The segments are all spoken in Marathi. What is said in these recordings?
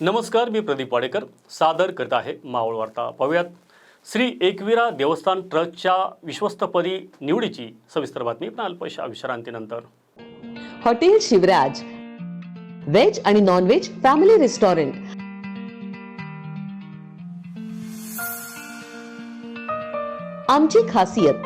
नमस्कार मी प्रदीप वाडेकर. सादर करत आहे मावळ वार्ता. पाहूयात. श्री एकविरा देवस्थान ट्रस्टच्या विश्वस्तपदी निवडीची सविस्तर बातमी. पण अल्पशा विश्रांतीनंतर. हॉटेल शिवराज. व्हेज आणि नॉन व्हेज फॅमिली रेस्टॉरंट आमची खासियत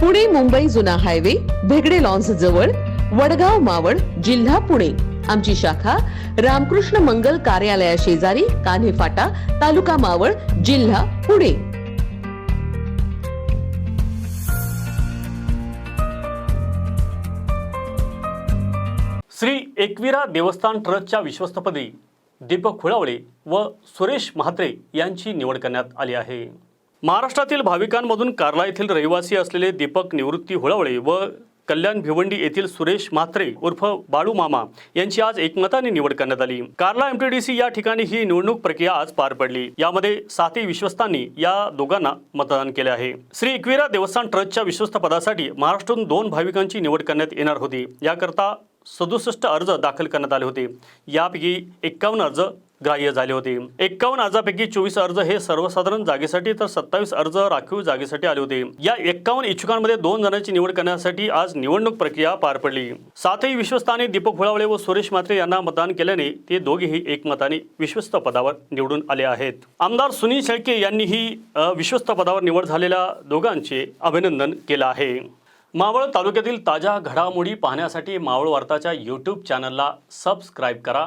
पुणे मुंबई जुना हायवे भेगडे लॉन्स जवळ वडगाव मावळ जिल्हा पुणे. आमची शाखा रामकृष्ण मंगल कार्यालया शेजारी कान्हे फाटा तालुका मावळ जिल्हा पुणे. श्री एकविरा देवस्थान ट्रस्टच्या विश्वस्तपदी दीपक खुळावळे व सुरेश म्हात्रे यांची निवड करण्यात आली आहे. महाराष्ट्रातील भाविकांमधून कार्ला येथील रहिवासी असलेले दीपक निवृत्ती होळवळे व कल्याण भिवंडी येथील सुरेश म्हात्रे उर्फ बाळू मामा यांची आज एकमताने निवड करण्यात आली. कार्ला एमटीडीसी या ठिकाणी ही निवडणूक प्रक्रिया आज पार पडली. यामध्ये सातही विश्वस्तांनी या दोघांना मतदान केले आहे. श्री इक्विरा देवस्थान ट्रस्टच्या विश्वस्त पदासाठी महाराष्ट्रातून दोन भाविकांची निवड करण्यात येणार होती. याकरता सदुसष्ट अर्ज दाखल करण्यात आले होते. यापैकी एक्कावन्न अर्ज ग्राह्य झाले होते. एक्कावन्न अर्जापैकी चोवीस अर्ज हे सर्वसाधारण जागेसाठी तर सत्तावीस अर्ज राखीव जागेसाठी आले होते. या एक्कावन्न इच्छुकांमध्ये दोन जणांची निवड करण्यासाठी आज निवडणूक प्रक्रिया पार पडली. सातही विश्वस्ताने दीपक हुळावळे व सुरेश म्हात्रे यांना मतदान केल्याने ते दोघेही एकमताने विश्वस्त पदावर निवडून आले आहेत. आमदार सुनील शेळके यांनीही विश्वस्त पदावर निवड झालेल्या दोघांचे अभिनंदन केलं आहे. मावळ तालुक्यातील ताज्या घडामोडी पाहण्यासाठी मावळ वार्ताच्या यूट्यूब चॅनलला सबस्क्राईब करा.